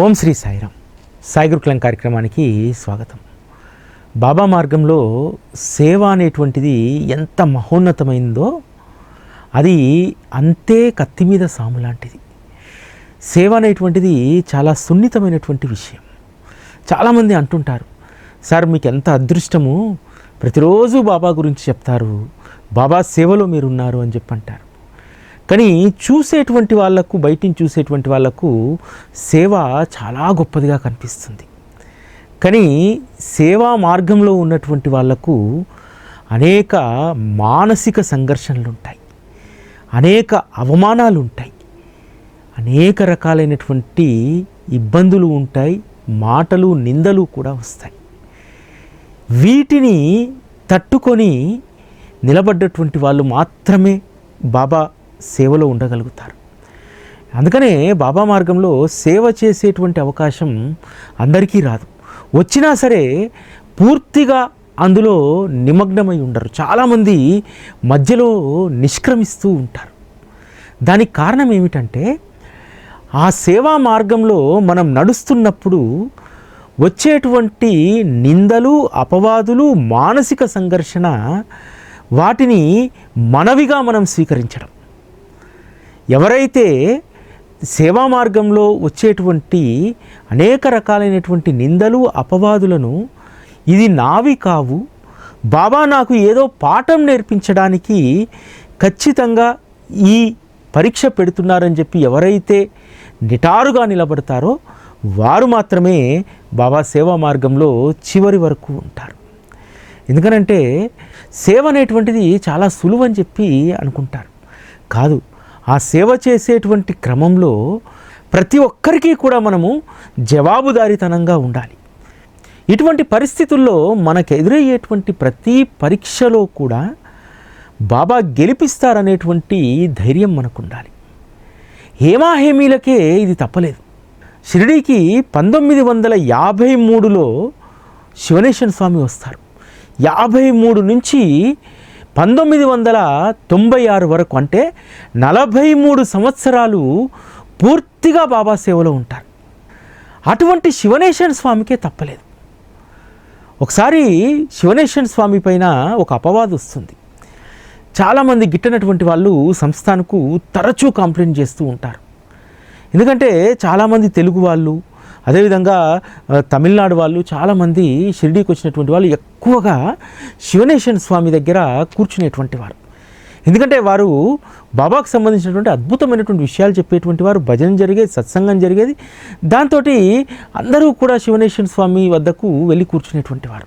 ఓం శ్రీ సాయిరాం సాయి గురుకులం కార్యక్రమానికి స్వాగతం. బాబా మార్గంలో సేవ అనేటువంటిది ఎంత మహోన్నతమైందో అది అంతే కత్తి మీద సాము లాంటిది. సేవ అనేటువంటిది చాలా సున్నితమైనటువంటి విషయం. చాలామంది అంటుంటారు సార్ మీకు ఎంత అదృష్టము? ప్రతిరోజు బాబా గురించి చెప్తారు. బాబా సేవలో మీరు ఉన్నారు అని చెప్పి అంటారు కానీ చూసేటువంటి వాళ్ళకు బయటిని చూసేటువంటి వాళ్ళకు సేవ చాలా గొప్పదిగా కనిపిస్తుంది. కానీ సేవా మార్గంలో ఉన్నటువంటి వాళ్ళకు అనేక మానసిక సంఘర్షణలు ఉంటాయి అనేక అవమానాలు ఉంటాయి అనేక రకాలైనటువంటి ఇబ్బందులు ఉంటాయి మాటలు నిందలు కూడా వస్తాయి. వీటిని తట్టుకొని నిలబడ్డటువంటి వాళ్ళు మాత్రమే బాబా సేవలో ఉండగలుగుతారు. అందుకనే బాబా మార్గంలో సేవ చేసేటువంటి అవకాశం అందరికీ రాదు. వచ్చినా సరే పూర్తిగా అందులో నిమగ్నమై ఉండరు. చాలామంది మధ్యలో నిష్క్రమిస్తూ ఉంటారు. దానికి కారణం ఏమిటంటే ఆ సేవా మార్గంలో మనం నడుస్తున్నప్పుడు వచ్చేటువంటి నిందలు అపవాదులు మానసిక సంఘర్షణ వాటిని మనవిగా మనం స్వీకరించడం. ఎవరైతే సేవా మార్గంలో వచ్చేటువంటి అనేక రకాలైనటువంటి నిందలు అపవాదులను ఇది నావి కావు బాబా నాకు ఏదో పాఠం నేర్పించడానికి ఖచ్చితంగా ఈ పరీక్ష పెడుతున్నారని చెప్పి ఎవరైతే నిటారుగా నిలబడతారో వారు మాత్రమే బాబా సేవా మార్గంలో చివరి వరకు ఉంటారు. ఎందుకనంటే సేవ అనేటువంటిది చాలా సులువని చెప్పి అనుకుంటారు. కాదు ఆ సేవ చేసేటువంటి క్రమంలో ప్రతి ఒక్కరికి కూడా మనము జవాబుదారీతనంగా ఉండాలి. ఇటువంటి పరిస్థితుల్లో మనకు ఎదురయ్యేటువంటి ప్రతి పరీక్షలో కూడా బాబా గెలిపిస్తారనేటువంటి ధైర్యం మనకు ఉండాలి హేమాహేమీలకే ఇది తప్పలేదు. షిరిడీకి పంతొమ్మిది వందల యాభై మూడులో శివనేశ్వర స్వామి వస్తారు. యాభై మూడు నుంచి పంతొమ్మిది వందల తొంభై ఆరు వరకు అంటే నలభై మూడు సంవత్సరాలు పూర్తిగా బాబా సేవలో ఉంటారు. అటువంటి శివనేశ్వర స్వామికే తప్పలేదు. ఒకసారి శివనేశ్వర స్వామి పైన ఒక అపవాదు వస్తుంది. చాలామంది గిట్టనటువంటి వాళ్ళు సంస్థానకు తరచూ కంప్లైంట్ చేస్తూ ఉంటారు. ఎందుకంటే చాలామంది తెలుగు వాళ్ళు అదేవిధంగా తమిళనాడు వాళ్ళు చాలామంది షిరిడీకి వచ్చినటువంటి వాళ్ళు ఎక్కువగా శివనేశ్వర స్వామి దగ్గర కూర్చునేటువంటి వారు. ఎందుకంటే వారు బాబాకు సంబంధించినటువంటి అద్భుతమైనటువంటి విషయాలు చెప్పేటువంటి వారు భజన జరిగేది సత్సంగం జరిగేది. దాంతో అందరూ కూడా శివనేశ్వర స్వామి వద్దకు వెళ్ళి కూర్చునేటువంటి వారు.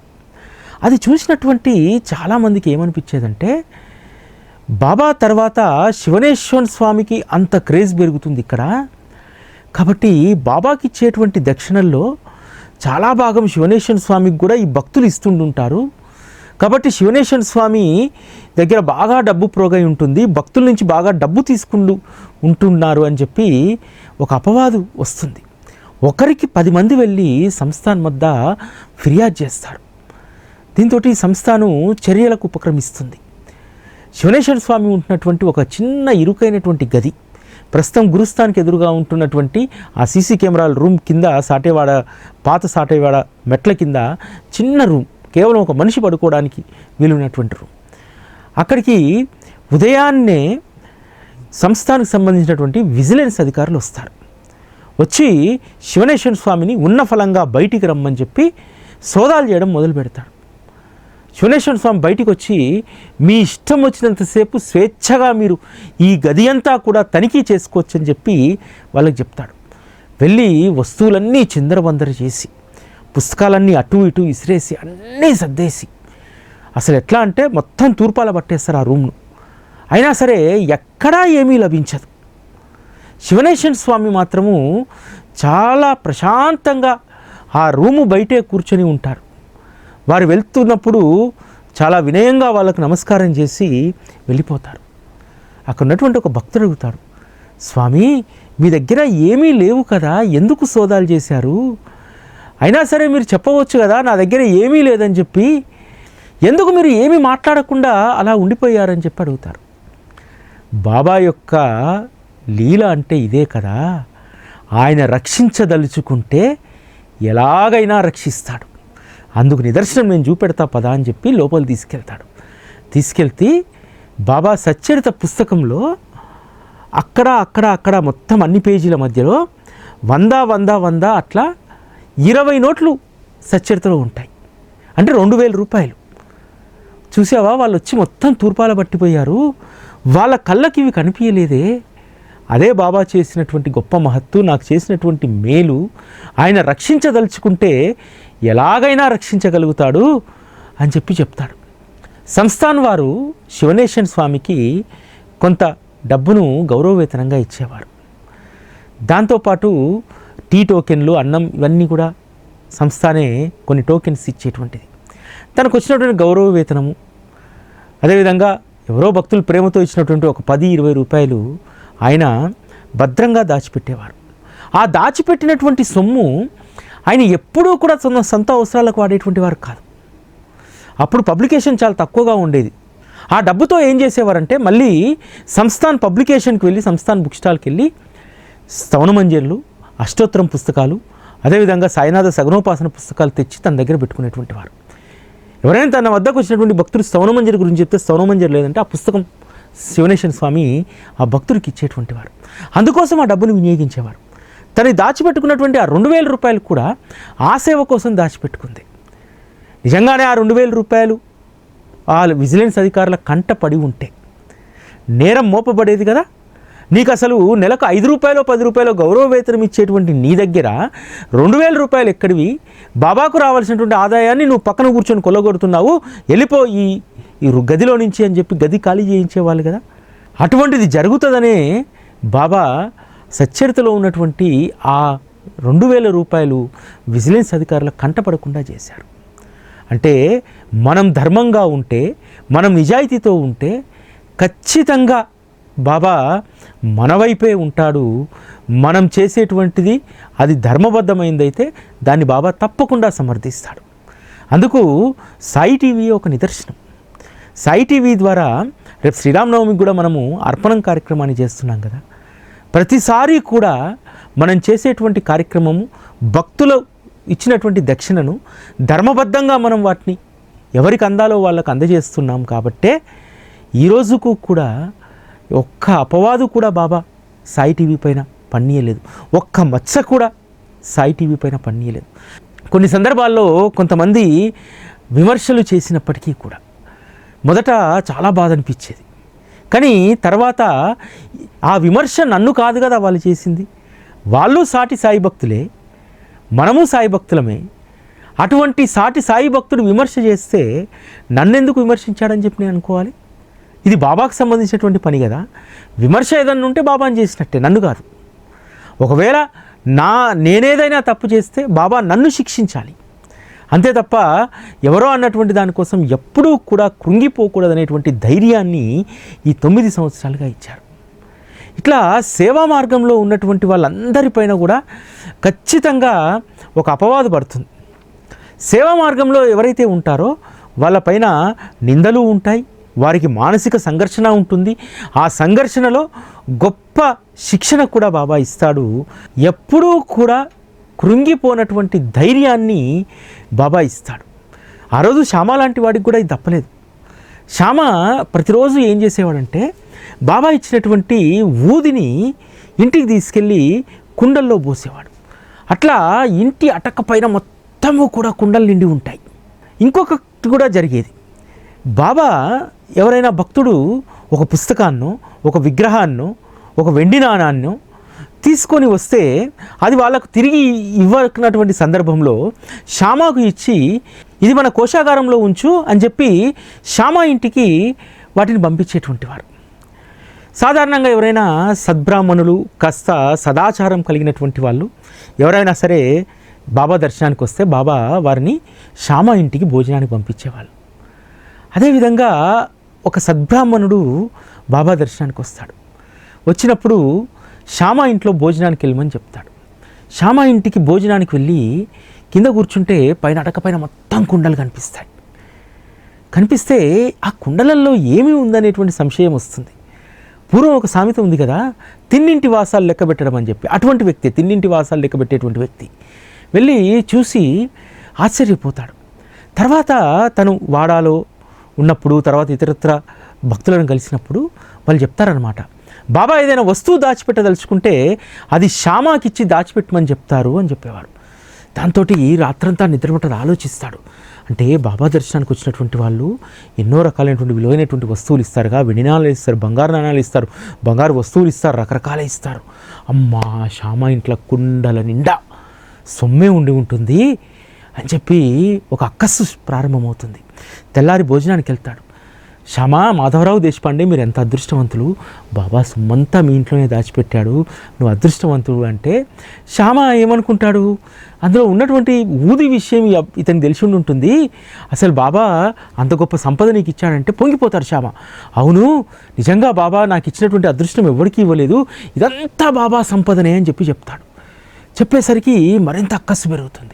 అది చూసినటువంటి చాలామందికి ఏమనిపించేదంటే బాబా తర్వాత శివనేశ్వర స్వామికి అంత క్రేజ్ పెరుగుతుంది ఇక్కడ. కాబట్టి బాబాకి ఇచ్చేటువంటి దక్షిణల్లో చాలా భాగం శివనేశ్వర స్వామికి కూడా ఈ భక్తులు ఇస్తుంటుంటారు కాబట్టి శివనేశ్వర స్వామి దగ్గర బాగా డబ్బు ప్రోగై ఉంటుంది. భక్తుల నుంచి బాగా డబ్బు తీసుకుంటూ ఉంటున్నారు అని చెప్పి ఒక అపవాదు వస్తుంది. ఒకరికి పది మంది వెళ్ళి సంస్థాన్ వద్ద ఫిర్యాదు చేస్తారు. దీంతో ఈ సంస్థాను చర్యలకు ఉపక్రమిస్తుంది. శివనేశ్వర స్వామి ఉంటున్నటువంటి ఒక చిన్న ఇరుకైనటువంటి గది. ప్రస్తుతం గురుస్థానికి ఎదురుగా ఉంటున్నటువంటి ఆ సీసీ కెమెరాల రూమ్ కింద సాటేవాడ పాత సాటేవాడ మెట్ల కింద చిన్న రూమ్ కేవలం ఒక మనిషి పడుకోవడానికి వీలున్నటువంటి రూమ్. అక్కడికి ఉదయాన్నే సంస్థానికి సంబంధించినటువంటి విజిలెన్స్ అధికారులు వస్తారు. వచ్చి శివనేశ్వర స్వామిని ఉన్న ఫలంగా బయటికి రమ్మని చెప్పి సోదాలు చేయడం మొదలు పెడతాడు శివనేశ్వర స్వామి బయటికి వచ్చి మీ ఇష్టం వచ్చినంతసేపు స్వేచ్ఛగా మీరు ఈ గది అంతా కూడా తనిఖీ చేసుకోవచ్చు అని చెప్పి వాళ్ళకి చెప్తాడు. వెళ్ళి వస్తువులన్నీ చిందరబందర చేసి పుస్తకాలన్నీ అటు ఇటు ఇసిరేసి అన్నీ సర్దేసి. అసలు ఎట్లా అంటే మొత్తం తూర్పాల పట్టేస్తారు ఆ రూమ్ను. అయినా సరే ఎక్కడా ఏమీ లభించదు. శివనేశ్వర స్వామి మాత్రము చాలా ప్రశాంతంగా ఆ రూము బయటే కూర్చొని ఉంటారు. వారు వెళ్తున్నప్పుడు చాలా వినయంగా వాళ్ళకు నమస్కారం చేసి వెళ్ళిపోతారు. అక్కడ ఉన్నటువంటి ఒక భక్తుడు అడుగుతాడు స్వామి మీ దగ్గర ఏమీ లేవు కదా ఎందుకు సోదాలు చేశారు? అయినా సరే మీరు చెప్పవచ్చు కదా నా దగ్గర ఏమీ లేదని చెప్పి ఎందుకు మీరు ఏమీ మాట్లాడకుండా అలా ఉండిపోయారని చెప్పి అడుగుతారు. బాబా యొక్క లీల అంటే ఇదే కదా ఆయన రక్షించదలుచుకుంటే ఎలాగైనా రక్షిస్తాడు. అందుకు నిదర్శనం నేను చూపెడతా పదా అని చెప్పి లోపల తీసుకెళ్తాడు. తీసుకెళ్తే బాబా సచ్చరిత పుస్తకంలో అక్కడ అక్కడ అక్కడ మొత్తం అన్ని పేజీల మధ్యలో వంద వంద వంద అట్లా ఇరవై నోట్లు సచ్చరితలో ఉంటాయి. అంటే రెండు వేల రూపాయలు. చూసావా? వాళ్ళు వచ్చి మొత్తం తూర్పాల పట్టిపోయారు. వాళ్ళ కళ్ళకి ఇవి కనిపించలేదే. అదే బాబా చేసినటువంటి గొప్ప మహత్తు నాకు చేసినటువంటి మేలు. ఆయన రక్షించదలుచుకుంటే ఎలాగైనా రక్షించగలుగుతాడు అని చెప్పి చెప్తాడు. సంస్థాన్ వారు శివనేశన్ స్వామికి కొంత డబ్బును గౌరవవేతనంగా ఇచ్చేవారు. దాంతోపాటు టీ టోకెన్లు అన్నం ఇవన్నీ కూడా సంస్థానే కొన్ని టోకెన్స్ ఇచ్చేటువంటిది. తనకు వచ్చినటువంటి గౌరవ వేతనము అదేవిధంగా ఎవరో భక్తులు ప్రేమతో ఇచ్చినటువంటి ఒక పది ఇరవై రూపాయలు ఆయన భద్రంగా దాచిపెట్టేవారు. ఆ దాచిపెట్టినటువంటి సొమ్ము ఆయన ఎప్పుడూ కూడా తన సొంత అవసరాలకు వాడేటువంటి వారు కాదు. అప్పుడు పబ్లికేషన్ చాలా తక్కువగా ఉండేది. ఆ డబ్బుతో ఏం చేసేవారంటే మళ్ళీ సంస్థాన్ పబ్లికేషన్కి వెళ్ళి సంస్థాన్ బుక్ స్టాల్కి వెళ్ళి స్తవనమంజన్లు అష్టోత్తరం పుస్తకాలు అదేవిధంగా సాయినాథ సగనోపాసన పుస్తకాలు తెచ్చి తన దగ్గర పెట్టుకునేటువంటి వారు. ఎవరైనా తన వద్దకు వచ్చినటువంటి భక్తుడు స్తవనమంజరి గురించి చెప్తే స్తవనమంజరి లేదంటే ఆ పుస్తకం శివనేశ్వర స్వామి ఆ భక్తుడికి ఇచ్చేటువంటి వారు. అందుకోసం ఆ డబ్బును వినియోగించేవారు. తను దాచిపెట్టుకున్నటువంటి ఆ రెండు వేల రూపాయలు కూడా ఆ సేవ కోసం దాచిపెట్టుకుంది. నిజంగానే ఆ రెండు వేల రూపాయలు ఆ విజిలెన్స్ అధికారుల కంట పడి ఉంటే నేరం మోపబడేది కదా? నీకు అసలు నెలకు ఐదు రూపాయలు పది రూపాయలు గౌరవ వేతనం ఇచ్చేటువంటి నీ దగ్గర రెండు వేల రూపాయలు ఎక్కడివి? బాబాకు రావాల్సినటువంటి ఆదాయాన్ని నువ్వు పక్కన కూర్చొని కొల్లగొడుతున్నావు. వెళ్ళిపో ఈ ఈ గదిలో నుంచి అని చెప్పి గది ఖాళీ చేయించేవాళ్ళు కదా? అటువంటిది జరుగుతుందనే బాబా సచ్చరితలో ఉన్నటువంటి ఆ రెండు వేల రూపాయలు విజిలెన్స్ అధికారులకు కంటపడకుండా చేశారు. అంటే మనం ధర్మంగా ఉంటే మనం నిజాయితీతో ఉంటే ఖచ్చితంగా బాబా మన వైపే ఉంటాడు. మనం చేసేటువంటిది అది ధర్మబద్ధమైందైతే దాన్ని బాబా తప్పకుండా సమర్థిస్తాడు. అందుకు సాయి టీవీ ఒక నిదర్శనం. సాయి టీవీ ద్వారా రేపు శ్రీరామనవమికి కూడా మనము అర్పణం కార్యక్రమాన్ని చేస్తున్నాం కదా. ప్రతిసారి కూడా మనం చేసేటువంటి కార్యక్రమము భక్తులు ఇచ్చినటువంటి దక్షిణను ధర్మబద్ధంగా మనం వాటిని ఎవరికి అందాలో వాళ్ళకు అందజేస్తున్నాం కాబట్టే ఈరోజుకు కూడా ఒక్క అపవాదు కూడా బాబా సాయి టీవీ పైన పన్నీయలేదు ఒక్క మచ్చ కూడా సాయి టీవీ పైన పన్నీయలేదు కొన్ని సందర్భాల్లో కొంతమంది విమర్శలు చేసినప్పటికీ కూడా మొదట చాలా బాధ అనిపించేది. కానీ తర్వాత ఆ విమర్శ నన్ను కాదు కదా వాళ్ళు చేసింది. వాళ్ళు సాటి సాయి భక్తులే మనము సాయి భక్తులమే. అటువంటి సాటి సాయి భక్తుడు విమర్శ చేస్తే నన్నెందుకు విమర్శించాడని చెప్పి నేను అనుకోవాలి? ఇది బాబాకు సంబంధించినటువంటి పని కదా. విమర్శ ఏదన్నా ఉంటే బాబాని చేసినట్టే నన్ను కాదు. ఒకవేళ నా నేనేదైనా తప్పు చేస్తే బాబా నన్ను శిక్షించాలి. అంతే తప్ప ఎవరో అన్నటువంటి దానికోసం ఎప్పుడూ కూడా కృంగిపోకూడదనేటువంటి ధైర్యాన్ని ఈ తొమ్మిది సంవత్సరాలుగా ఇచ్చారు. ఇట్లా సేవా మార్గంలో ఉన్నటువంటి వాళ్ళందరిపైన కూడా ఖచ్చితంగా ఒక అపవాదు పడుతుంది. సేవా మార్గంలో ఎవరైతే ఉంటారో వాళ్ళపైన నిందలు ఉంటాయి వారికి మానసిక సంఘర్షణ ఉంటుంది. ఆ సంఘర్షణలో గొప్ప శిక్షణ కూడా బాబా ఇస్తాడు. ఎప్పుడూ కూడా కృంగిపోనటువంటి ధైర్యాన్ని బాబా ఇస్తాడు. ఆ రోజు శ్యామ లాంటి వాడికి కూడా ఇది తప్పలేదు. శ్యామ ప్రతిరోజు ఏం చేసేవాడంటే బాబా ఇచ్చినటువంటి ఊదిని ఇంటికి తీసుకెళ్ళి కుండల్లో పోసేవాడు. అట్లా ఇంటి అటక పైన మొత్తము కూడా కుండలు నిండి ఉంటాయి. ఇంకొకటి కూడా జరిగేది. బాబా ఎవరైనా భక్తుడు ఒక పుస్తకాన్నో ఒక విగ్రహాన్నో ఒక వెండి నాణాన్నో తీసుకొని వస్తే అది వాళ్ళకు తిరిగి ఇవ్వనటువంటి సందర్భంలో శ్యామాకు ఇచ్చి ఇది మన కోశాగారంలో ఉంచు అని చెప్పి శ్యామ ఇంటికి వాటిని పంపించేటువంటి వారు. సాధారణంగా ఎవరైనా సద్బ్రాహ్మణులు కాస్త సదాచారం కలిగినటువంటి వాళ్ళు ఎవరైనా సరే బాబా దర్శనానికి వస్తే బాబా వారిని శ్యామ ఇంటికి భోజనానికి పంపించేవాళ్ళు. అదేవిధంగా ఒక సద్బ్రాహ్మణుడు బాబా దర్శనానికి వస్తాడు. వచ్చినప్పుడు శ్యామ ఇంట్లో భోజనానికి వెళ్ళమని చెప్తాడు. శ్యామ ఇంటికి భోజనానికి వెళ్ళి కింద కూర్చుంటే పైన అడకపైన మొత్తం కుండలు కనిపిస్తాయి. కనిపిస్తే ఆ కుండలల్లో ఏమి ఉందనేటువంటి సంశయం వస్తుంది. పూర్వం ఒక సామెత ఉంది కదా తిన్నింటి వాసాలు లెక్క పెట్టడం అని చెప్పి. అటువంటి వ్యక్తి తిన్నింటి వాసాలు లెక్క పెట్టేటువంటి వ్యక్తి. వెళ్ళి చూసి ఆశ్చర్యపోతాడు. తర్వాత తను వాడాలో ఉన్నప్పుడు తర్వాత ఇతరత్ర భక్తులను కలిసినప్పుడు వాళ్ళు చెప్తారనమాట బాబా ఏదైనా వస్తువు దాచిపెట్టదలుచుకుంటే అది శ్యామాకిచ్చి దాచిపెట్టమని చెప్తారు అని చెప్పేవారు. దాంతో రాత్రంతా నిద్రపట్టదు ఆలోచిస్తాడు. అంటే బాబా దర్శనానికి వచ్చినటువంటి వాళ్ళు ఎన్నో రకాలైనటువంటి విలువైనటువంటి వస్తువులు ఇస్తారుగా వెండి నాణాలు ఇస్తారు బంగారు నాణాలు ఇస్తారు బంగారు వస్తువులు ఇస్తారు రకరకాలే ఇస్తారు. అమ్మా శ్యామ ఇంట్లో కుండల నిండా సొమ్మే ఉండి ఉంటుంది అని చెప్పి ఒక అక్కస్సు ప్రారంభమవుతుంది. తెల్లారి భోజనానికి వెళ్తాడు. శ్యామా మాధవరావు దేశపాండే మీరు ఎంత అదృష్టవంతులు? బాబా సుమ్మంతా మీ ఇంట్లోనే దాచిపెట్టాడు. నువ్వు అదృష్టవంతుడు అంటే శ్యామ ఏమనుకుంటాడు? అందులో ఉన్నటువంటి ఊది విషయం ఇ- ఇతనికి తెలిసి ఉండి ఉంటుంది. అసలు బాబా అంత గొప్ప సంపద నీకు ఇచ్చాడంటే పొంగిపోతారు శ్యామ అవును నిజంగా బాబా నాకు ఇచ్చినటువంటి అదృష్టం ఎవరికీ ఇవ్వలేదు. ఇదంతా బాబా సంపదనే అని చెప్పి చెప్తాడు. చెప్పేసరికి మరింత అక్కస్సు పెరుగుతుంది.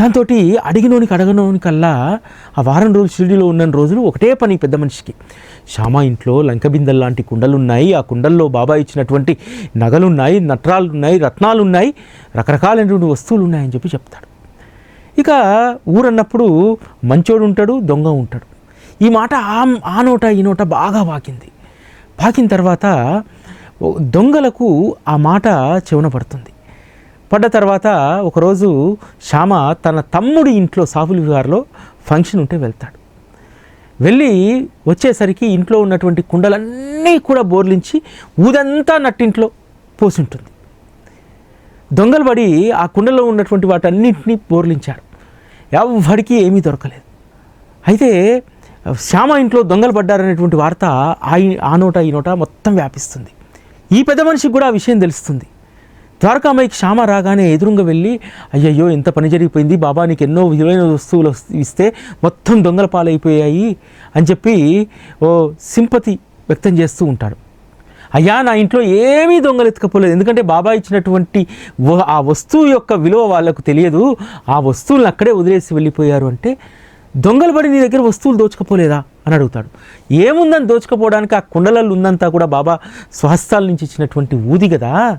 దాంతో అడిగినోనికి అడగనోనికల్లా ఆ వారం రోజులు షిరిడిలో ఉన్న రోజులు ఒకటే పని పెద్ద మనిషికి. శ్యామ ఇంట్లో లంకబిందెలు లాంటి కుండలు ఉన్నాయి ఆ కుండల్లో బాబా ఇచ్చినటువంటి నగలున్నాయి నట్రాలు ఉన్నాయి రకరకాలైనటువంటి వస్తువులు ఉన్నాయని చెప్పి చెప్తాడు. ఇక ఊరన్నప్పుడు మంచోడు ఉంటాడు దొంగ ఉంటాడు. ఈ మాట ఆ ఆ నోట ఈ నోట బాగా పాకింది పాకిన తర్వాత దొంగలకు ఆ మాట చెవున పడుతుంది. పడ్డ తర్వాత ఒకరోజు శ్యామ తన తమ్ముడి ఇంట్లో సాఫుల్ విహార్లో ఫంక్షన్ ఉంటే వెళ్తాడు. వెళ్ళి వచ్చేసరికి ఇంట్లో ఉన్నటువంటి కుండలన్నీ కూడా బోర్లించి ఊదంతా నట్టింట్లో పోసుంటుంది. దొంగలు పడి ఆ కుండలో ఉన్నటువంటి వాటన్నింటినీ బోర్లించారు ఎవ్వడికి ఏమీ దొరకలేదు. అయితే శ్యామ ఇంట్లో దొంగలు పడ్డారనేటువంటి వార్త ఆ ఆ నోట ఈ నోట మొత్తం వ్యాపిస్తుంది. ఈ పెద్ద మనిషికి కూడా ఆ విషయం తెలుస్తుంది. ద్వారకామాయికి క్షామ రాగానే ఎదురుగా వెళ్ళి అయ్యయ్యో ఎంత పని జరిగిపోయింది బాబా నీకు ఎన్నో విలువైన వస్తువులు ఇస్తే మొత్తం దొంగల పాలైపోయాయి అని చెప్పి ఓ సింపతి వ్యక్తం చేస్తూ ఉంటాడు. అయ్యా నా ఇంట్లో ఏమీ దొంగలు ఎత్తుకపోలేదు. ఎందుకంటే బాబా ఇచ్చినటువంటి ఆ వస్తువు యొక్క విలువ వాళ్ళకు తెలియదు. ఆ వస్తువులను అక్కడే వదిలేసి వెళ్ళిపోయారు అంటే దొంగలు పడి నీ దగ్గర వస్తువులు దోచుకపోలేదా? అని అడుగుతాడు. ఏముందని దోచుకపోవడానికి ఆ కుండలలో ఉందంతా కూడా బాబా స్వహస్తాల నుంచి ఇచ్చినటువంటి ఊది కదా.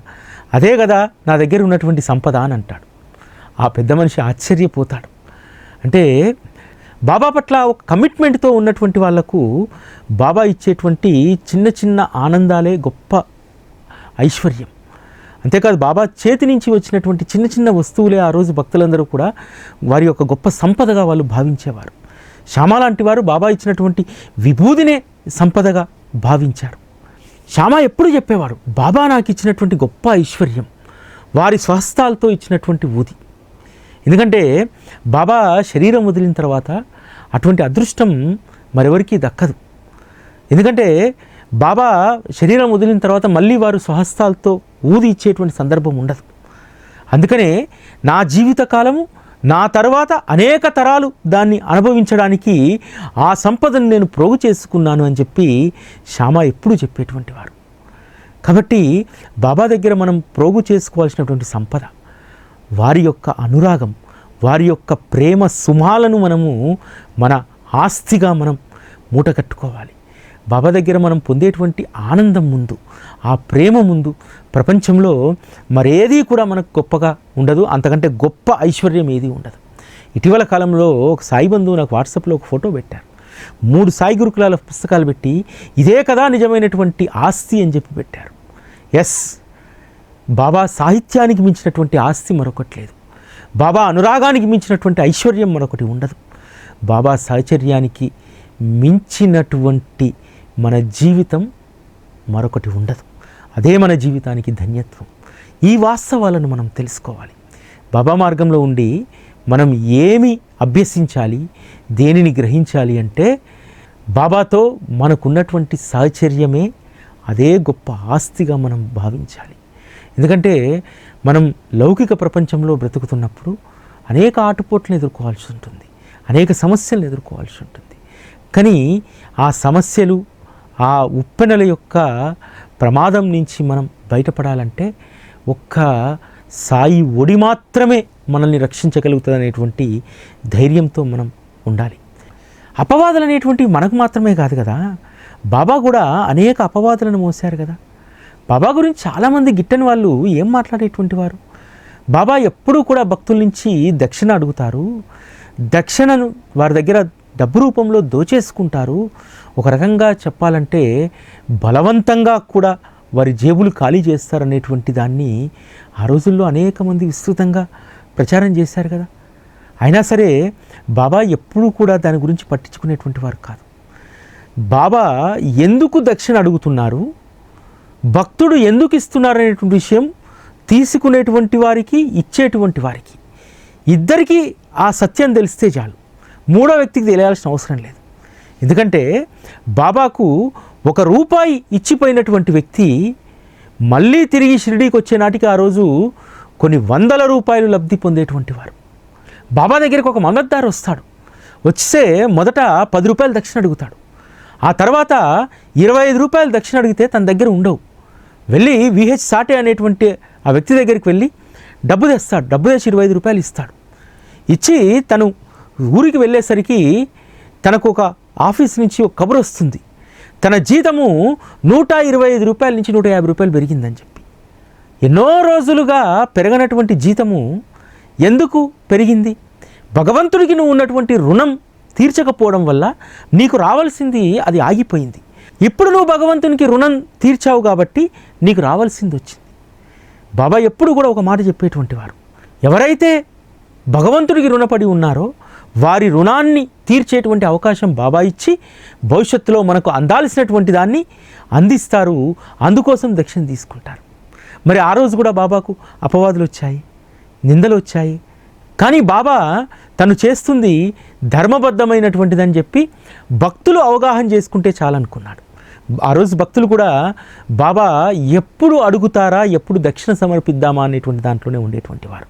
అదే కదా నా దగ్గర ఉన్నటువంటి సంపద అని అంటాడు. ఆ పెద్ద మనిషి ఆశ్చర్యపోతాడు. అంటే బాబా పట్ల ఒక కమిట్మెంట్తో ఉన్నటువంటి వాళ్ళకు బాబా ఇచ్చేటువంటి చిన్న చిన్న ఆనందాలే గొప్ప ఐశ్వర్యం. అంతేకాదు బాబా చేతి నుంచి వచ్చినటువంటి చిన్న చిన్న వస్తువులే ఆ రోజు భక్తులందరూ కూడా వారి యొక్క గొప్ప సంపదగా వాళ్ళు భావించేవారు. శ్యామ లాంటి వారు బాబా ఇచ్చినటువంటి విభూదినే సంపదగా భావించారు. శ్యామ ఎప్పుడు చెప్పేవాడు బాబా నాకు ఇచ్చినటువంటి గొప్ప ఐశ్వర్యం వారి స్వహస్తాలతో ఇచ్చినటువంటి ఊది. ఎందుకంటే బాబా శరీరం వదిలిన తర్వాత అటువంటి అదృష్టం మరెవరికి దక్కదు. ఎందుకంటే బాబా శరీరం వదిలిన తర్వాత మళ్ళీ వారు స్వహస్తాలతో ఊది ఇచ్చేటువంటి సందర్భం ఉండదు. అందుకనే నా జీవితకాలము నా తర్వాత అనేక తరాలు దాన్ని అనుభవించడానికి ఆ సంపదను నేను ప్రోగు చేసుకున్నాను అని చెప్పి శ్యామ ఎప్పుడు చెప్పేటువంటి వారు కాబట్టి బాబా దగ్గర మనం ప్రోగు చేసుకోవాల్సినటువంటి సంపద వారి యొక్క అనురాగం వారి యొక్క ప్రేమ సుమాలను మనము మన ఆస్తిగా మనం మూటగట్టుకోవాలి. బాబా దగ్గర మనం పొందేటువంటి ఆనందం ముందు ఆ ప్రేమ ముందు ప్రపంచంలో మరేది కూడా మనకు గొప్పగా ఉండదు అంతకంటే గొప్ప ఐశ్వర్యం ఏది ఉండదు. ఇటీవల కాలంలో ఒక సాయి బంధువు నాకు వాట్సాప్లో ఒక ఫోటో పెట్టారు. మూడు సాయి గురుకులాల పుస్తకాలు పెట్టి ఇదే కదా నిజమైనటువంటి ఆస్తి అని చెప్పి పెట్టారు. ఎస్ బాబా సాహిత్యానికి మించినటువంటి ఆస్తి మరొకటి లేదు. బాబా అనురాగానికి మించినటువంటి ఐశ్వర్యం మరొకటి ఉండదు. బాబా సాహచర్యానికి మించినటువంటి మన జీవితం మరొకటి ఉండదు. అదే మన జీవితానికి ధన్యత్వం. ఈ వాస్తవాలను మనం తెలుసుకోవాలి. బాబా మార్గంలో ఉండి మనం ఏమి అభ్యసించాలి దేనిని గ్రహించాలి అంటే బాబాతో మనకున్నటువంటి సాహచర్యమే అదే గొప్ప ఆస్తిగా మనం భావించాలి. ఎందుకంటే మనం లౌకిక ప్రపంచంలో బ్రతుకుతున్నప్పుడు అనేక ఆటుపోట్లను ఎదుర్కోవాల్సి ఉంటుంది. అనేక సమస్యలను ఎదుర్కోవాల్సి ఉంటుంది. కానీ ఆ సమస్యలు ఆ ఉప్పెనల యొక్క ప్రమాదం నుంచి మనం బయటపడాలంటే ఒక్క సాయి ఒడి మాత్రమే మనల్ని రక్షించగలుగుతుంది అనేటువంటి ధైర్యంతో మనం ఉండాలి. అపవాదులు అనేటువంటివి మనకు మాత్రమే కాదు కదా. బాబా కూడా అనేక అపవాదులను మోశారు కదా. బాబా గురించి చాలామంది గిట్టని వాళ్ళు ఏం మాట్లాడేటువంటి వారు? బాబా ఎప్పుడూ కూడా భక్తుల నుంచి దక్షిణ అడుగుతారు. దక్షిణను వారి దగ్గర డబ్బు రూపంలో దోచేసుకుంటారు. ఒక రకంగా చెప్పాలంటే బలవంతంగా కూడా వారి జేబులు ఖాళీ చేస్తారనేటువంటి దాన్ని ఆ రోజుల్లో అనేక మంది విస్తృతంగా ప్రచారం చేశారు కదా. అయినా సరే బాబా ఎప్పుడూ కూడా దాని గురించి పట్టించుకునేటువంటి వారు కాదు. బాబా ఎందుకు దక్షిణ అడుగుతున్నారు? భక్తుడు ఎందుకు ఇస్తున్నారు అనేటువంటి విషయం తీసుకునేటువంటి వారికి ఇచ్చేటువంటి వారికి. ఇద్దరికీ ఆ సత్యం తెలిస్తే చాలు. మూడో వ్యక్తికి తెలియాల్సిన అవసరం లేదు. ఎందుకంటే బాబాకు ఒక రూపాయి ఇచ్చిపోయినటువంటి వ్యక్తి మళ్ళీ తిరిగి షిరిడీకి వచ్చే నాటికి ఆ రోజు కొన్ని వందల రూపాయలు లబ్ధి పొందేటువంటి వారు. బాబా దగ్గరికి ఒక మంగద్దారు వస్తాడు. వచ్చే మొదట పది రూపాయలు దక్షిణ అడుగుతాడు. ఆ తర్వాత ఇరవై ఐదు రూపాయలు దక్షిణ అడిగితే తన దగ్గర ఉండవు. వెళ్ళి విహెచ్ సాటే అనేటువంటి ఆ వ్యక్తి దగ్గరికి వెళ్ళి డబ్బు తెస్తాడు. డబ్బు తెచ్చి ఇరవై ఐదు రూపాయలు ఇస్తాడు. ఇచ్చి తను ఊరికి వెళ్ళేసరికి తనకు ఒక ఆఫీస్ నుంచి ఒక కబురు వస్తుంది. తన జీతము నూట ఇరవై ఐదు రూపాయల నుంచి నూట యాభై రూపాయలు పెరిగిందని చెప్పి. ఎన్నో రోజులుగా పెరగనటువంటి జీతము ఎందుకు పెరిగింది? భగవంతుడికి నువ్వు ఉన్నటువంటి రుణం తీర్చకపోవడం వల్ల నీకు రావాల్సింది అది ఆగిపోయింది. ఇప్పుడు నువ్వు భగవంతునికి రుణం తీర్చావు కాబట్టి నీకు రావాల్సింది వచ్చింది. బాబా ఎప్పుడు కూడా ఒక మాట చెప్పేటువంటి వారు ఎవరైతే భగవంతుడికి రుణపడి ఉన్నారో వారి రుణాన్ని తీర్చేటువంటి అవకాశం బాబా ఇచ్చి భవిష్యత్తులో మనకు అందాల్సినటువంటి దాన్ని అందిస్తారు. అందుకోసం దక్షిణ తీసుకుంటారు. మరి ఆ రోజు కూడా బాబాకు అపవాదులు వచ్చాయి నిందలు వచ్చాయి. కానీ బాబా తను చేస్తుంది ధర్మబద్ధమైనటువంటిదని చెప్పి భక్తులు అవగాహన చేసుకుంటే చాలనుకున్నాడు. ఆ రోజు భక్తులు కూడా బాబా ఎప్పుడు అడుగుతారా ఎప్పుడు దక్షిణ సమర్పిద్దామా అనేటువంటి దాంట్లోనే ఉండేటువంటి వారు.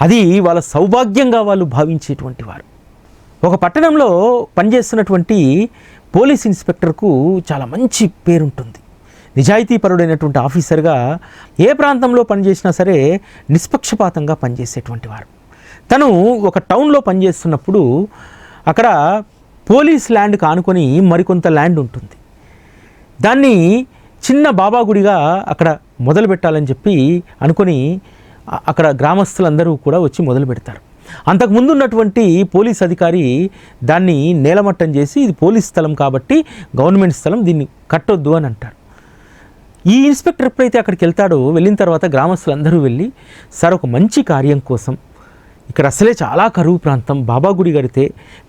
అది వాళ్ళ సౌభాగ్యంగా వాళ్ళు భావించేటువంటి వారు. ఒక పట్టణంలో పనిచేస్తున్నటువంటి పోలీస్ ఇన్స్పెక్టర్కు చాలా మంచి పేరుంటుంది. నిజాయితీపరుడైనటువంటి ఆఫీసర్గా ఏ ప్రాంతంలో పనిచేసినా సరే నిష్పక్షపాతంగా పనిచేసేటువంటి వారు. తను ఒక టౌన్లో పనిచేస్తున్నప్పుడు అక్కడ పోలీస్ ల్యాండ్ కానుకొని మరికొంత ల్యాండ్ ఉంటుంది. దాన్ని చిన్న బాబా గుడిగా అక్కడ మొదలు పెట్టాలని చెప్పి అనుకొని అక్కడ గ్రామస్తులందరూ కూడా వచ్చి మొదలు పెడతారు అంతకుముందు ఉన్నటువంటి పోలీస్ అధికారి దాన్ని నేలమట్టం చేసి ఇది పోలీస్ స్థలం కాబట్టి గవర్నమెంట్ స్థలం దీన్ని కట్టొద్దు అని అంటారు. ఈ ఇన్స్పెక్టర్ ఎప్పుడైతే అక్కడికి వెళ్తాడో వెళ్ళిన తర్వాత గ్రామస్తులందరూ వెళ్ళి సార్ ఒక మంచి కార్యం కోసం ఇక్కడ అసలే చాలా కరువు ప్రాంతం. బాబా గుడి కడితే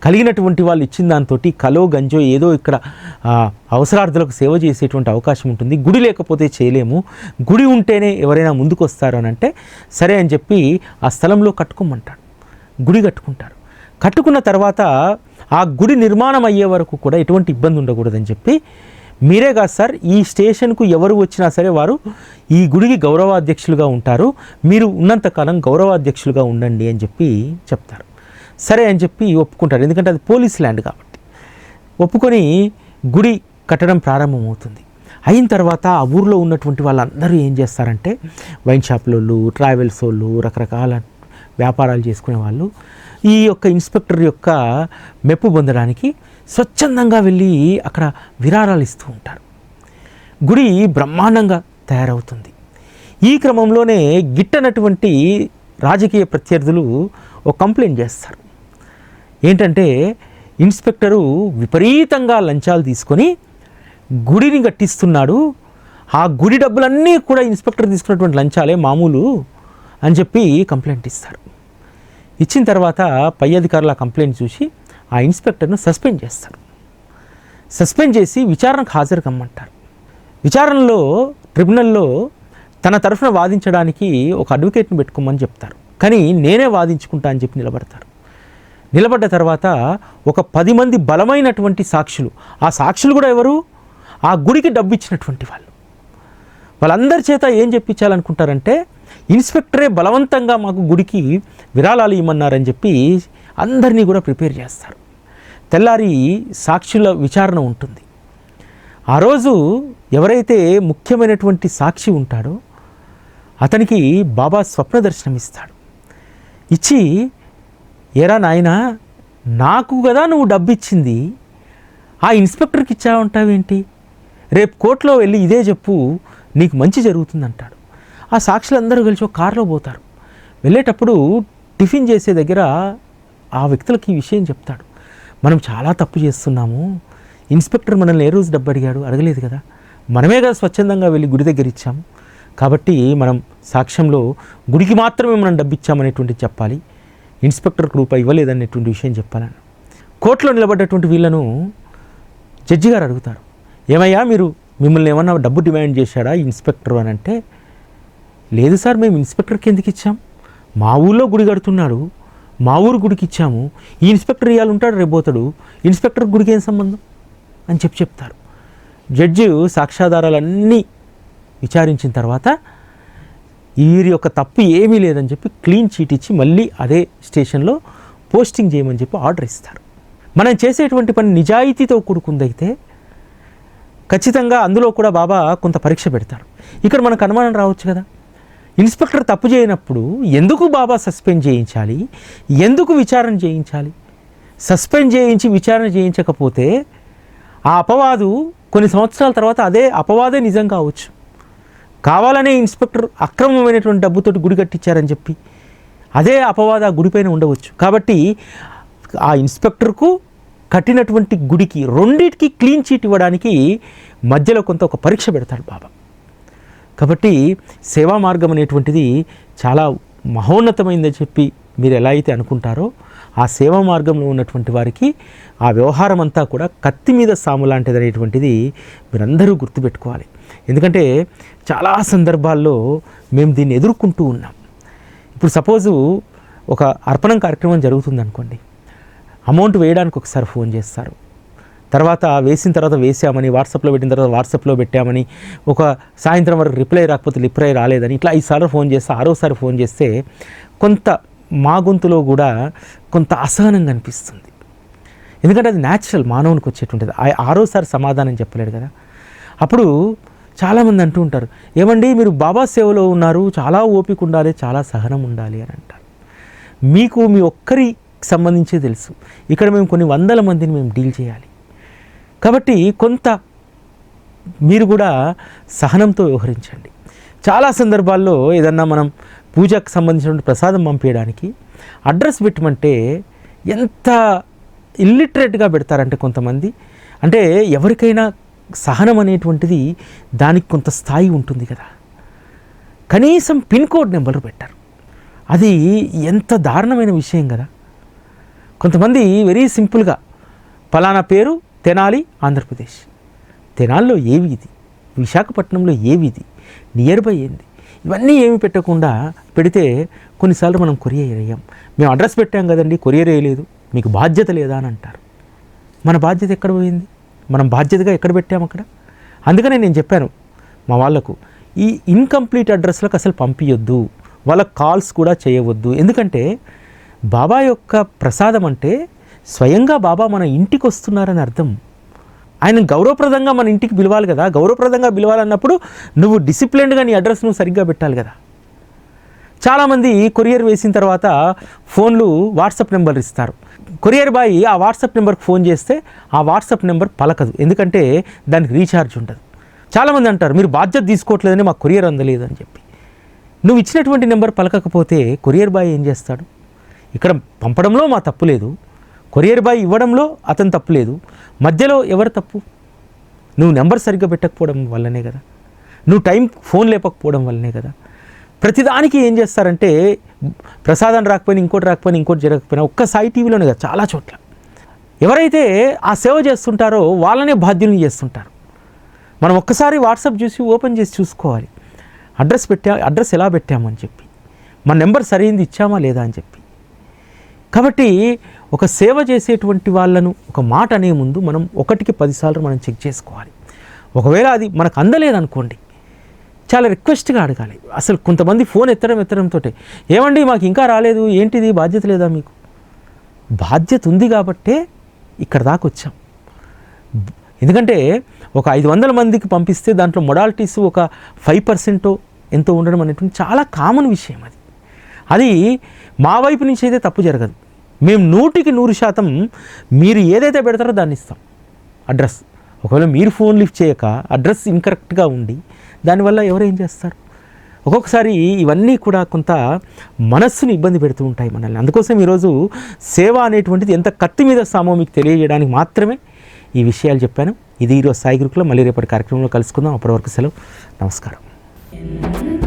కలిగినటువంటి వాళ్ళు ఇచ్చిన దాంతో కలో గంజో ఏదో ఇక్కడ అవసరార్థులకు సేవ చేసేటువంటి అవకాశం ఉంటుంది. గుడి లేకపోతే చేయలేము. గుడి ఉంటేనే ఎవరైనా ముందుకు వస్తారు అని అంటే సరే అని చెప్పి ఆ స్థలంలో కట్టుకోమంటాడు. గుడి కట్టుకుంటారు. కట్టుకున్న తర్వాత ఆ గుడి నిర్మాణం అయ్యే వరకు కూడా ఎటువంటి ఇబ్బంది ఉండకూడదని చెప్పి మీరే కాదు సార్ ఈ స్టేషన్కు ఎవరు వచ్చినా సరే వారు ఈ గుడికి గౌరవాధ్యక్షులుగా ఉంటారు. మీరు ఉన్నంతకాలం గౌరవాధ్యక్షులుగా ఉండండి అని చెప్పి చెప్తారు. సరే అని చెప్పి ఒప్పుకుంటారు. ఎందుకంటే అది పోలీస్ ల్యాండ్ కాబట్టి. ఒప్పుకొని గుడి కట్టడం ప్రారంభమవుతుంది. అయిన తర్వాత ఆ ఊర్లో ఉన్నటువంటి వాళ్ళందరూ ఏం చేస్తారంటే వైన్ షాప్లోళ్ళు ట్రావెల్స్ వాళ్ళు రకరకాల వ్యాపారాలు చేసుకునే వాళ్ళు. ఈ యొక్క ఇన్స్పెక్టర్ యొక్క మెప్పు పొందడానికి స్వచ్ఛందంగా వెళ్ళి అక్కడ విరాళాలు ఇస్తూ ఉంటారు. గుడి బ్రహ్మాండంగా తయారవుతుంది. ఈ క్రమంలోనే గిట్టనటువంటి రాజకీయ ప్రత్యర్థులు ఒక కంప్లైంట్ చేస్తారు. ఏంటంటే ఇన్స్పెక్టరు విపరీతంగా లంచాలు తీసుకొని గుడిని కట్టిస్తున్నాడు. ఆ గుడి డబ్బులన్నీ కూడా ఇన్స్పెక్టర్ తీసుకున్నటువంటి లంచాలే మామూలు అని చెప్పి కంప్లైంట్ ఇస్తారు. ఇచ్చిన తర్వాత పై అధికారులు ఆ కంప్లైంట్ చూసి ఆ ఇన్స్పెక్టర్ను సస్పెండ్ చేస్తారు. సస్పెండ్ చేసి విచారణకు హాజరు కమ్మంటారు విచారణలో ట్రిబ్యునల్లో తన తరఫున వాదించడానికి ఒక అడ్వకేట్ని పెట్టుకోమని చెప్తారు. కానీ నేనే వాదించుకుంటా అని చెప్పి నిలబడతారు. నిలబడ్డ తర్వాత ఒక పది మంది బలమైనటువంటి సాక్షులు ఆ సాక్షులు కూడా ఎవరు? ఆ గుడికి డబ్బు ఇచ్చినటువంటి వాళ్ళు. వాళ్ళందరి చేత ఏం చెప్పించాలనుకుంటారంటే ఇన్స్పెక్టరే బలవంతంగా మాకు గుడికి విరాళాలు ఇమ్మన్నారని చెప్పి అందరినీ కూడా ప్రిపేర్ చేస్తారు. తెల్లారి సాక్షుల విచారణ ఉంటుంది. ఆ రోజు ఎవరైతే ముఖ్యమైనటువంటి సాక్షి ఉంటాడో అతనికి బాబా స్వప్న దర్శనం ఇస్తాడు. ఇచ్చి ఏరా నాయనా నాకు కదా నువ్వు డబ్బు ఇచ్చింది ఆ ఇన్స్పెక్టర్కి ఇచ్చావంటావేంటి? రేపు కోర్టులో వెళ్ళి ఇదే చెప్పు నీకు మంచి జరుగుతుందంటాడు. ఆ సాక్షులు అందరూ కలిసి ఒక కారులో పోతారు. వెళ్ళేటప్పుడు టిఫిన్ చేసే దగ్గర ఆ వ్యక్తులకి ఈ విషయం చెప్తాడు. మనం చాలా తప్పు చేస్తున్నాము. ఇన్స్పెక్టర్ మనల్ని ఏ రోజు డబ్బు అడిగాడు? అడగలేదు కదా. మనమే కదా స్వచ్ఛందంగా వెళ్ళి గుడి దగ్గర ఇచ్చాము కాబట్టి మనం సాక్ష్యంలో గుడికి మాత్రమే మనం డబ్బు ఇచ్చామనేటువంటి చెప్పాలి. ఇన్స్పెక్టర్ రూపాయి ఇవ్వలేదనేటువంటి విషయం చెప్పాలని. కోర్టులో నిలబడ్డటువంటి వీళ్ళను జడ్జి గారు అడుగుతారు. ఏమయ్యా మీరు మిమ్మల్ని ఏమన్నా డబ్బు డిమాండ్ చేశాడా ఇన్స్పెక్టర్ అని అంటే లేదు సార్ మేము ఇన్స్పెక్టర్కి ఎందుకు ఇచ్చాం? మా ఊళ్ళో గుడి కడుతున్నాడు మా ఊరు గుడికి ఇచ్చాము. ఈ ఇన్స్పెక్టర్ ఇవాళ ఉంటాడు రేపోతాడు ఇన్స్పెక్టర్ గుడికి ఏం సంబంధం? అని చెప్పి చెప్తారు. జడ్జి సాక్ష్యాధారాలన్నీ విచారించిన తర్వాత వీరి యొక్క తప్పు ఏమీ లేదని చెప్పి క్లీన్ చీట్ ఇచ్చి మళ్ళీ అదే స్టేషన్లో పోస్టింగ్ చేయమని చెప్పి ఆర్డర్ ఇస్తారు. మనం చేసేటువంటి పని నిజాయితీతో కూడుకుందైతే ఖచ్చితంగా అందులో కూడా బాబా కొంత పరీక్ష పెడతాడు ఇక్కడ మనకు అనుమానం రావచ్చు కదా? ఇన్స్పెక్టర్ తప్పు చేయనప్పుడు ఎందుకు బాబా సస్పెండ్ చేయించాలి? ఎందుకు విచారణ చేయించాలి? సస్పెండ్ చేయించి విచారణ చేయించకపోతే ఆ అపవాదు కొన్ని సంవత్సరాల తర్వాత అదే అపవాదే నిజం కావచ్చు. కావాలనే ఇన్స్పెక్టర్ అక్రమమైనటువంటి డబ్బుతోటి గుడి కట్టించారని చెప్పి అదే అపవాద ఆ గుడిపైన ఉండవచ్చు. కాబట్టి ఆ ఇన్స్పెక్టర్కు కట్టినటువంటి గుడికి రెండింటికి క్లీన్ చీట్ ఇవ్వడానికి మధ్యలో కొంత ఒక పరీక్ష పెడతాడు బాబా. కాబట్టి సేవా మార్గం అనేటువంటిది చాలా మహోన్నతమైందని చెప్పి మీరు ఎలా అయితే అనుకుంటారో ఆ సేవా మార్గంలో ఉన్నటువంటి వారికి ఆ వ్యవహారం అంతా కూడా కత్తి మీద సాము లాంటిది అనేటువంటిది మీరందరూ గుర్తుపెట్టుకోవాలి. ఎందుకంటే చాలా సందర్భాల్లో మేము దీన్ని ఎదుర్కొంటూ ఉన్నాం. ఇప్పుడు సపోజు ఒక అర్పణం కార్యక్రమం జరుగుతుంది అనుకోండి అమౌంట్ వేయడానికి ఒకసారి ఫోన్ చేస్తారు. తర్వాత వేసిన తర్వాత వేసామని వాట్సాప్లో పెట్టిన తర్వాత వాట్సాప్లో పెట్టామని ఒక సాయంత్రం వరకు రిప్లై రాకపోతే రిప్లై రాలేదని ఇట్లా ఈసారి ఫోన్ చేస్తే ఆరోసారి ఫోన్ చేస్తే కొంత మా గొంతులో కూడా కొంత అసహనంగా అనిపిస్తుంది ఎందుకంటే అది న్యాచురల్ మానవునికి వచ్చేటువంటిది. ఆ- ఆరోసారి సమాధానం చెప్పలేడు కదా. అప్పుడు చాలామంది అంటూ ఉంటారు ఏమండి మీరు బాబా సేవలో ఉన్నారు చాలా ఓపిక ఉండాలి చాలా సహనం ఉండాలి అని అంటారు. మీకు మీ ఒక్కరికి సంబంధించి తెలుసు. ఇక్కడ మేము కొన్ని వందల మందిని మేము డీల్ చేయాలి. కాబట్టి కొంత మీరు కూడా సహనంతో వ్యవహరించండి. చాలా సందర్భాల్లో ఏదన్నా మనం పూజకు సంబంధించిన ప్రసాదం పంపించడానికి అడ్రస్ పెట్టమంటే ఎంత ఇల్లిటరేట్గా పెడతారంటే కొంతమంది అంటే ఎవరికైనా సహనం అనేటువంటిది దానికి కొంత స్థాయి ఉంటుంది కదా. కనీసం పిన్ కోడ్ నెంబర్ పెట్టారు. అది ఎంత దారుణమైన విషయం కదా. కొంతమంది వెరీ సింపుల్గా ఫలానా పేరు తెనాలి ఆంధ్రప్రదేశ్. తెనాల్లో ఏవి ఇది? విశాఖపట్నంలో ఏవి ఇది? నియర్ బై ఏంది? ఇవన్నీ ఏమి పెట్టకుండా పెడితే కొన్నిసార్లు మనం కొరియర్ అయ్యాం. మేము అడ్రస్ పెట్టాం కదండి కొరియర్ వేయలేదు మీకు బాధ్యత లేదా అని అంటారు. మన బాధ్యత ఎక్కడ పోయింది? మనం బాధ్యతగా ఎక్కడ పెట్టాము అక్కడ? అందుకనే నేను చెప్పాను మా వాళ్ళకు ఈ ఇన్కంప్లీట్ అడ్రస్లకు అసలు పంపించొద్దు వాళ్ళకి కాల్స్ కూడా చేయవద్దు. ఎందుకంటే బాబా యొక్క ప్రసాదం అంటే స్వయంగా బాబా మన ఇంటికి వస్తున్నారని అర్థం. ఆయన గౌరవప్రదంగా మన ఇంటికి పిలవాలి కదా. గౌరవప్రదంగా పిలవాలన్నప్పుడు నువ్వు డిసిప్లిన్డ్గా నీ అడ్రస్ నువ్వు సరిగ్గా పెట్టాలి కదా. చాలామంది కొరియర్ వేసిన తర్వాత ఫోన్లు వాట్సాప్ నెంబర్ ఇస్తారు. కొరియర్ బాయ్ ఆ వాట్సాప్ నెంబర్కి ఫోన్ చేస్తే ఆ వాట్సాప్ నెంబర్ పలకదు. ఎందుకంటే దానికి రీఛార్జ్ ఉండదు. చాలామంది అంటారు మీరు బాధ్యత తీసుకోవట్లేదని మాకు కొరియర్ అందలేదు అని చెప్పి. నువ్వు ఇచ్చినటువంటి నెంబర్ పలకకపోతే కొరియర్ బాయ్ ఏం చేస్తాడు? ఇక్కడ పంపడంలో మా తప్పు లేదు. కొరియర్ బాయ్ ఇవ్వడంలో అతను తప్పు లేదు మధ్యలో ఎవరు తప్పు? నువ్వు నెంబర్ సరిగ్గా పెట్టకపోవడం వల్లనే కదా. నువ్వు టైం ఫోన్ లేపకపోవడం వల్లనే కదా. ప్రతిదానికి ఏం చేస్తారంటే ప్రసాదం రాకపోయినా ఇంకోటి రాకపోయినా ఇంకోటి జరగకపోయినా ఒక్క సాయి టీవీలోనే కదా చాలా చోట్ల. ఎవరైతే ఆ సేవ చేస్తుంటారో వాళ్ళనే బాధ్యుల్ని చేస్తుంటారు. మనం ఒక్కసారి వాట్సాప్ చూసి ఓపెన్ చేసి చూసుకోవాలి. అడ్రస్ పెట్టా అడ్రస్ ఎలా పెట్టామని చెప్పి. మన నెంబర్ సరైనది ఇచ్చామా లేదా అని చెప్పి. కాబట్టి ఒక సేవ చేసేటువంటి వాళ్ళను ఒక మాట అనే ముందు మనం ఒకటికి పదిసార్లు మనం చెక్ చేసుకోవాలి. ఒకవేళ అది మనకు అందలేదనుకోండి చాలా రిక్వెస్ట్గా అడగాలి. అసలు కొంతమంది ఫోన్ ఎత్తడం ఎత్తడంతో ఏమండి మాకు ఇంకా రాలేదు ఏంటిది బాధ్యత లేదా మీకు? బాధ్యత ఉంది కాబట్టే ఇక్కడ దాకా వచ్చాం. ఎందుకంటే ఒక ఐదు వందల మందికి పంపిస్తే దాంట్లో మొడాలిటీస్ ఒక ఫైవ్ పర్సెంటో ఎంతో ఉండడం అనేటువంటి చాలా కామన్ విషయం అది. అది మా వైపు నుంచి అయితే తప్పు జరగదు. మేము నూటికి నూరు శాతం మీరు ఏదైతే పెడతారో దాన్ని ఇస్తాం. అడ్రస్. ఒకవేళ మీరు ఫోన్ లిఫ్ట్ చేయక అడ్రస్ ఇన్కరెక్ట్గా ఉండి దానివల్ల ఎవరేం చేస్తారు? ఒక్కొక్కసారి ఇవన్నీ కూడా కొంత మనస్సుని ఇబ్బంది పెడుతూ ఉంటాయి మనల్ని. అందుకోసం ఈరోజు సేవ అనేటువంటిది ఎంత కత్తి మీద సామో మీకు తెలియజేయడానికి మాత్రమే ఈ విషయాలు చెప్పాను. ఇది ఈరోజు సాయి గురుకులో. మళ్ళీ రేపటి కార్యక్రమంలో కలుసుకుందాం. అప్పటివరకు సెలవు. నమస్కారం.